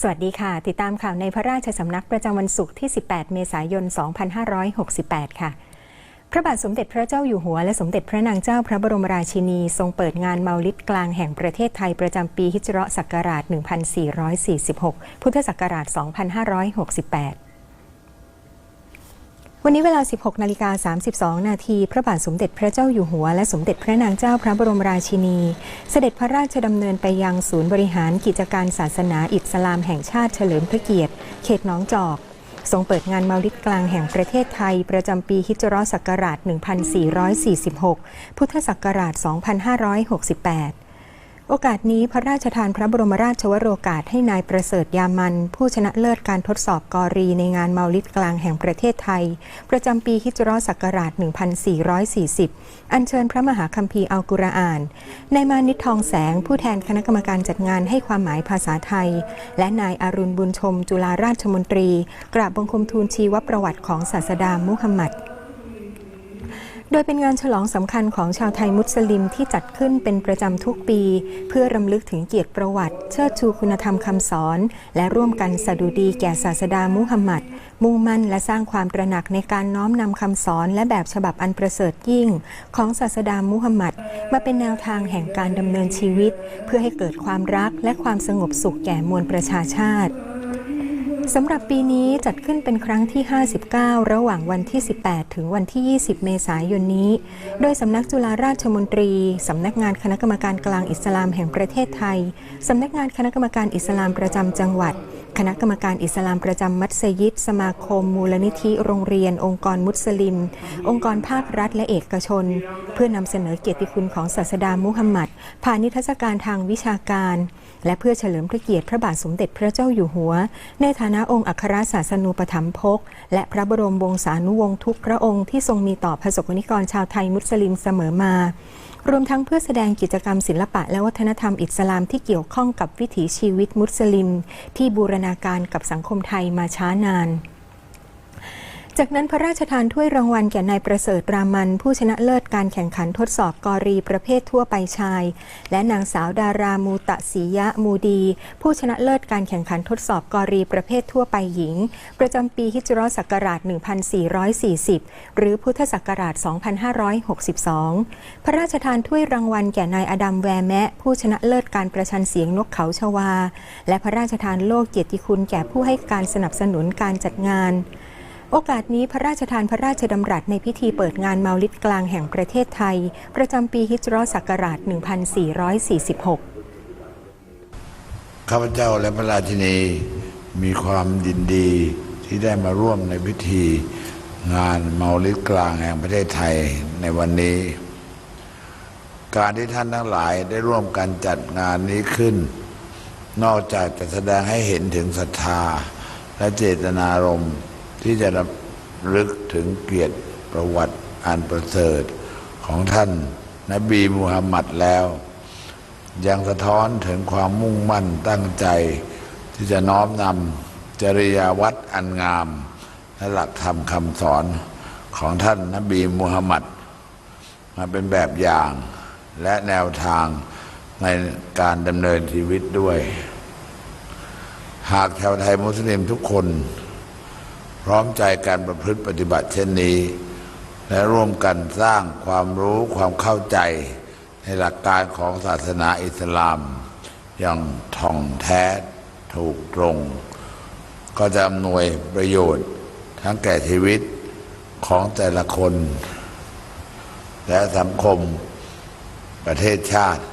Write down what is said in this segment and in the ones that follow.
สวัสดีค่ะ ติดตามข่าวในพระราชสำนักประจำวันศุกร์ที่ 18 เมษายน 2568 ค่ะ พระบาทสมเด็จพระเจ้าอยู่หัว และสมเด็จพระนางเจ้าพระบรมราชินี ทรงเปิดงานเมาลิดกลางแห่งประเทศไทยประจำปีฮิจเราะศักราช 1446 พุทธศักราช 2568 วันนี้เวลา 16 นาฬิกา 32 นาที พระบาทสมเด็จพระเจ้าอยู่หัว และสมเด็จพระนางเจ้าพระบรมราชินี เสด็จพระราชดำเนินไปยังศูนย์บริหารกิจการศาสนาอิสลามแห่งชาติเฉลิมพระเกียรติ เขตหน้องจอก ทรงเปิดงานเมาลิดกลางแห่งประเทศไทย ประจำปีฮิจเราะห์ศักราช 1446 พุทธศักราช 2568 โอกาสนี้พระราชทานพระบรมราชวโรกาสให้นายประเสริฐยามัน ผู้ชนะเลิศการทดสอบกอรีในงานเมาลิดกลางแห่งประเทศไทย ประจำปีฮิจราะห์ศักราช 1440 อัญเชิญพระมหาคัมภีร์อัลกุรอาน นายมานิตทองแสง ผู้แทนคณะกรรมการจัดงานให้ความหมายภาษาไทย และนายอารุณบุญชม จุฬาราชมนตรี กราบบังคมทูลชีวประวัติของศาสดามุฮัมมัด ดยเป็นงานฉลองสำคัญของชาวไทยมุสลิมที่จัดขึ้นเป็นประจำทุกปี เพื่อรำลึกถึงเกียรติประวัติ เชิดชูคุณธรรมคำสอน และร่วมกันสดุดีแก่ศาสดามุฮัมมัด มุ่งมั่นและสร้างความตระหนักในการน้อมนำคำสอนและแบบฉบับอันประเสริฐยิ่ง ของศาสดามุฮัมมัด มาเป็นแนวทางแห่งการดำเนินชีวิต เพื่อให้เกิดความรักและความสงบสุขแก่มวลประชาชาติ สำหรับปีนี้จัดขึ้นเป็นครั้งที่ 59 ระหว่างวันที่ 18 ถึงวันที่ 20 เมษายนนี้ โดยสำนักจุฬาราชมนตรี สำนักงานคณะกรรมการกลางอิสลามแห่งประเทศไทย สำนักงานคณะกรรมการอิสลามประจำจังหวัด คณะกรรมการอิสลามประจำมัสยิด สมาคม มูลนิธิ โรงเรียน องค์กรมุสลิม องค์กรภาครัฐและเอกชน เพื่อนำเสนอเกียรติคุณของศาสดามุฮัมมัด ผ่านนิทรรศการทางวิชาการ และเพื่อเฉลิมพระเกียรติพระบาทสมเด็จพระเจ้าอยู่หัว ในฐานะองค์อัครศาสนูปถัมภก และพระบรมวงศานุวงศ์ทุกพระองค์ที่ทรงมีต่อประสกนิกรชาวไทยมุสลิมเสมอมา รวมทั้งเพื่อแสดงกิจกรรมศิลปะและวัฒนธรรมอิสลามที่เกี่ยวข้องกับวิถีชีวิตมุสลิม ที่บูรณาการกับสังคมไทยมาช้านาน จากนั้นพระราชทานถ้วยรางวัลแก่นายประเสริฐรามัน ผู้ชนะเลิศการแข่งขันทดสอบกอรีประเภททั่วไปชาย และนางสาวดารามูตะสียะมูดี ผู้ชนะเลิศการแข่งขันทดสอบกอรีประเภททั่วไปหญิง ประจำปีฮิจราะห์ศักราช 1440 หรือพุทธศักราช 2562 พระราชทานถ้วยรางวัลแก่นายอดัมแวรแมะ ผู้ชนะเลิศการประชันเสียงนกเขาชวา และพระราชทานโลกเกียรติคุณแก่ผู้ให้การสนับสนุนการจัดงาน โอกาสนี้พระราชทานพระราชดำรัสในพิธีเปิดงานเมาลิดกลางแห่งประเทศไทย ประจำปีฮิจราะห์ศักราช 1446 ข้าพเจ้าและพระราชินีมีความยินดีที่ได้มาร่วมในพิธีงานเมาลิดกลางแห่งประเทศไทยในวันนี้ การที่ท่านทั้งหลายได้ร่วมกันจัดงานนี้ขึ้น นอกจากจะแสดงให้เห็นถึงศรัทธาและเจตนารมณ์ ที่จะรำลึกถึงเกียรติประวัติอันประเสริฐของท่านนบีมูฮัมมัดแล้ว ยังสะท้อนถึงความมุ่งมั่นตั้งใจ ที่จะน้อมนำจริยาวัดอันงาม และหลักธรรมคำสอนของท่านนบีมูฮัมมัดมาเป็นแบบอย่างและแนวทางในการดำเนินชีวิตด้วย หากชาวไทยมุสลิมทุกคน พร้อมใจการประพฤติปฏิบัติเช่นนี้ และร่วมกันสร้างความรู้ความเข้าใจในหลักการของศาสนาอิสลาม อย่างท่องแท้ถูกตรง ก็จะอำนวยประโยชน์ทั้งแก่ชีวิตของแต่ละคน และสังคมประเทศชาติ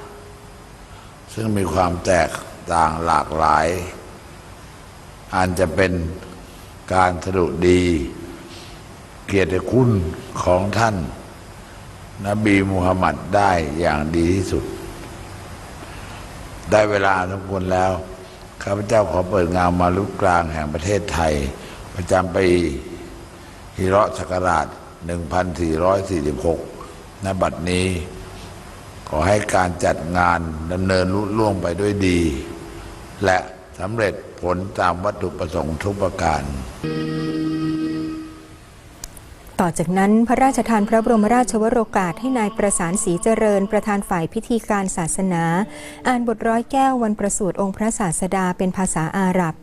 ซึ่งมีความแตกต่างหลากหลายอาจจะเป็น การสรุดี เกียรติคุณของท่าน นบีมูฮัมมัดได้อย่างดีที่สุด ได้เวลาทุกคนแล้วข้าพเจ้าขอเปิดงานมาลุกกลางแห่งประเทศไทย ประจำปีฮิราะศักราช 1446 ณ บัดนี้ ขอให้การจัดงานดำเนินลุล่วงไปด้วยดี และ สำเร็จผลตามวัตถุประสงค์ทุกประการ ต่อจากนั้นพระราชทานพระบรมราชวโรกาสให้นายประสานศรีเจริญ ประธานฝ่ายพิธีการศาสนา อ่านบทร้อยแก้ววันประสูติองค์พระศาสดาเป็นภาษาอาหรับ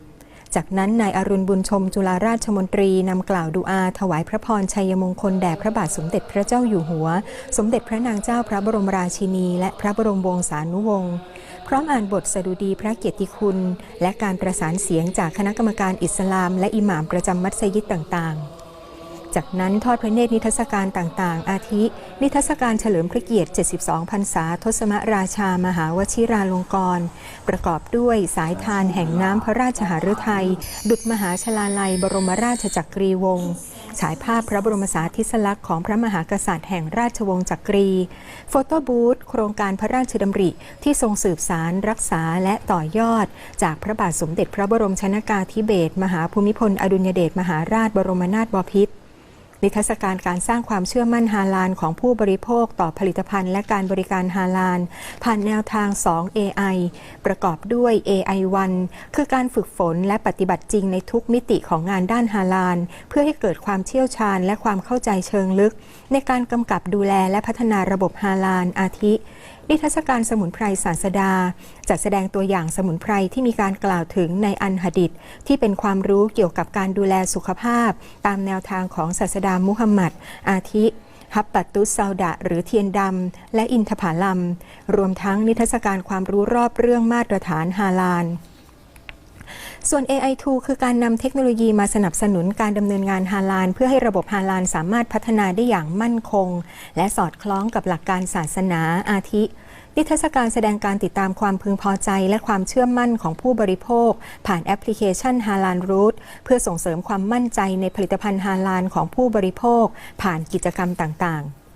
จากนั้นนายอรุณบุญชมจุฬาราชมนตรีนำกล่าวดูอาถวายพระพรชัยมงคลแด่พระบาทสมเด็จพระเจ้าอยู่หัว สมเด็จพระนางเจ้าพระบรมราชินี และพระบรมวงศานุวงศ์พร้อมอ่านบทสดุดีพระเกียรติคุณ และการประสานเสียงจากคณะกรรมการอิสลาม และอิหม่ามประจำมัสยิดต่างๆ จากนั้นทอดพระเนตรนิทรรศการต่างๆ อาทิ นิทรรศการเฉลิมพระเกียรติ 72 พรรษา ทศมราชามหาวชิราลงกรณ์ประกอบด้วยสายทานแห่งน้ำพระราชหฤทัย ดุจมหาชลาลัย บรมราชจักรีวงศ์ฉายภาพพระบรมสาธิสลักษณ์ของพระมหากษัตริย์แห่งราชวงศ์จักรี โฟโต้บูธโครงการพระราชดำริที่ทรงสืบสารรักษาและต่อยอด จากพระบาทสมเด็จพระบรมชนากาธิเบศรมหาภูมิพลอดุลยเดชมหาราชบรมนาถบพิตร นิทรรศการการสร้างความเชื่อมั่นฮาลานของผู้บริโภคต่อผลิตภัณฑ์และการบริการฮาลาน ผ่านแนวทาง 2 AI ประกอบด้วย AI 1 คือการฝึกฝนและปฏิบัติจริงในทุกมิติของงานด้านฮาลาน เพื่อให้เกิดความเชี่ยวชาญและความเข้าใจเชิงลึก ในการกำกับดูแลและพัฒนาระบบฮาลานอาทิ นิทรรศการสมุนไพรศาสดา จัดแสดงตัวอย่างสมุนไพรที่มีการกล่าวถึงในอันหะดิษที่เป็นความรู้เกี่ยวกับการดูแลสุขภาพ ตามแนวทางของศาสดามุฮัมมัดอาทิฮับปัตตุสซาวดะ หรือเทียนดำ และอินทผลัม รวมทั้งนิทรรศการความรู้รอบเรื่องมาตรฐานฮาลาล ส่วน AI2 คือการนำเทคโนโลยีมาสนับสนุนการดำเนินงานฮาลาลเพื่อให้ระบบฮาลาลสามารถพัฒนาได้อย่างมั่นคง และสอดคล้องกับหลักการศาสนาอาทิ นิทรรศการแสดงการติดตามความพึงพอใจ และความเชื่อมั่นของผู้บริโภค ผ่านแอปพลิเคชันฮาลาลรูทเพื่อส่งเสริมความมั่นใจในผลิตภัณฑ์ฮาลาลของผู้บริโภค ผ่านกิจกรรมต่างๆ